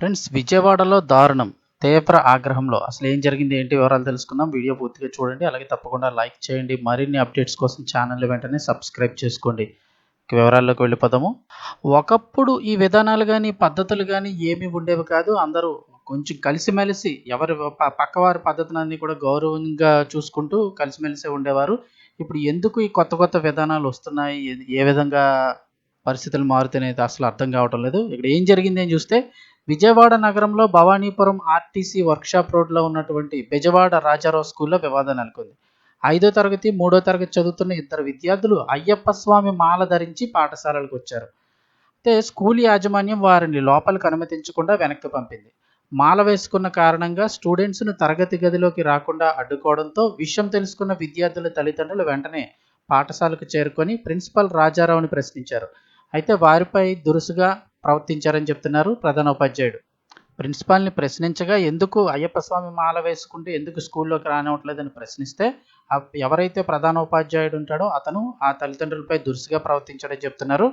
Friends విజయవాడలో దారుణం. తీవ్ర ఆగ్రహంలో. అసలు ఏం జరిగింది ఏంటి వివరాలు తెలుసుకుందాం. వీడియో పూర్తిగా చూడండి. అలాగే తప్పకుండా లైక్ చేయండి. మరిన్ని అప్డేట్స్ కోసం ఛానల్ వెంటనే సబ్స్క్రైబ్ చేసుకోండి. వివరాల్లోకి వెళ్ళిపోదాము. ఒకప్పుడు ఈ విధానాలు కానీ పద్ధతులు కానీ ఏమీ ఉండేవి కాదు. అందరూ కొంచెం కలిసిమెలిసి ఎవరి ప- పక్కవారి పద్ధతులన్నీ కూడా గౌరవంగా చూసుకుంటూ కలిసిమెలిసి ఉండేవారు. ఇప్పుడు ఎందుకు ఈ కొత్త కొత్త విధానాలు వస్తున్నాయి? ఏ- ఏ విధంగా పరిస్థితులు మారుతున్నాయి? అసలు అర్థం కావటం లేదు. ఇక్కడ ఏం జరిగింది అని చూస్తే విజయవాడ నగరంలో భవానీపురం ఆర్టీసీ వర్క్షాప్ రోడ్లో ఉన్నటువంటి బెజవాడ రాజారావు స్కూల్లో వివాదం నెలకొంది. ఐదో తరగతి మూడో తరగతి చదువుతున్న ఇద్దరు విద్యార్థులు అయ్యప్ప స్వామి మాల ధరించి పాఠశాలలకు వచ్చారు. అయితే స్కూల్ యాజమాన్యం వారిని లోపలికి అనుమతించకుండా వెనక్కి పంపింది. మాల వేసుకున్న కారణంగా స్టూడెంట్స్ను తరగతి గదిలోకి రాకుండా అడ్డుకోవడంతో విషయం తెలుసుకున్న విద్యార్థుల తల్లిదండ్రులు వెంటనే పాఠశాలకు చేరుకొని ప్రిన్సిపల్ రాజారావుని ప్రశ్నించారు. అయితే వారిపై దురుసుగా ప్రవర్తించారని చెప్తున్నారు ప్రధాన ఉపాధ్యాయుడు ప్రిన్సిపాల్ని ప్రశ్నించగా ఎందుకు అయ్యప్ప స్వామి మాల వేసుకుంటూ ఎందుకు స్కూల్లోకి రానివ్వట్లేదని ప్రశ్నిస్తే ఎవరైతే ప్రధాన ఉపాధ్యాయుడు ఉంటాడో అతను ఆ తల్లిదండ్రులపై దురుసుగా ప్రవర్తించాడని చెప్తున్నారు.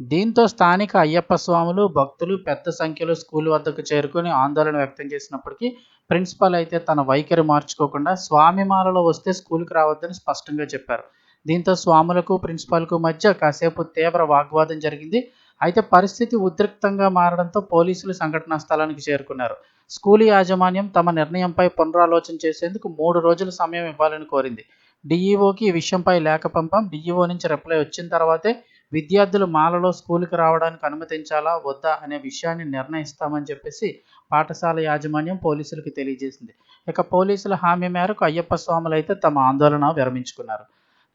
దీంతో స్థానిక అయ్యప్ప స్వాములు భక్తులు పెద్ద సంఖ్యలో స్కూల్ వద్దకు చేరుకొని ఆందోళన వ్యక్తం చేసినప్పటికీ ప్రిన్సిపాల్ అయితే తన వైఖరి మార్చుకోకుండా స్వామి మాలలో వస్తే స్కూల్కి రావద్దని స్పష్టంగా చెప్పారు. దీంతో స్వాములకు ప్రిన్సిపాల్కు మధ్య కాసేపు తీవ్ర వాగ్వాదం జరిగింది. అయితే పరిస్థితి ఉద్రిక్తంగా మారడంతో పోలీసులు సంఘటనా స్థలానికి చేరుకున్నారు. స్కూల్ యాజమాన్యం తమ నిర్ణయంపై పునరాలోచన చేసేందుకు మూడు రోజుల సమయం ఇవ్వాలని కోరింది. డిఈఓకి ఈ విషయంపై లేఖ పంపం. డిఈఓ నుంచి రిప్లై వచ్చిన తర్వాతే విద్యార్థులు మాలలో స్కూల్కి రావడానికి అనుమతించాలా వద్దా అనే విషయాన్ని నిర్ణయిస్తామని చెప్పేసి పాఠశాల యాజమాన్యం పోలీసులకు తెలియజేసింది. ఇక పోలీసుల హామీ మేరకు అయ్యప్ప స్వాములు అయితే తమ ఆందోళన విరమించుకున్నారు.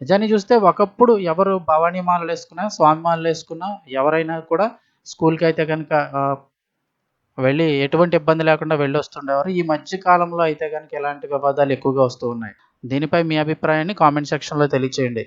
నిజాన్ని చూస్తే ఒకప్పుడు ఎవరు భవాని మాలలు వేసుకున్నా స్వామి మాలలు వేసుకున్నా ఎవరైనా కూడా స్కూల్కి అయితే కనుక వెళ్ళి ఎటువంటి ఇబ్బంది లేకుండా వెళ్ళి వస్తుండేవారు ఈ మధ్య కాలంలో అయితే కనుక ఎలాంటి వివాదాలు ఎక్కువగా వస్తూ ఉన్నాయి? దీనిపై మీ అభిప్రాయాన్ని కామెంట్ సెక్షన్లో తెలియచేయండి.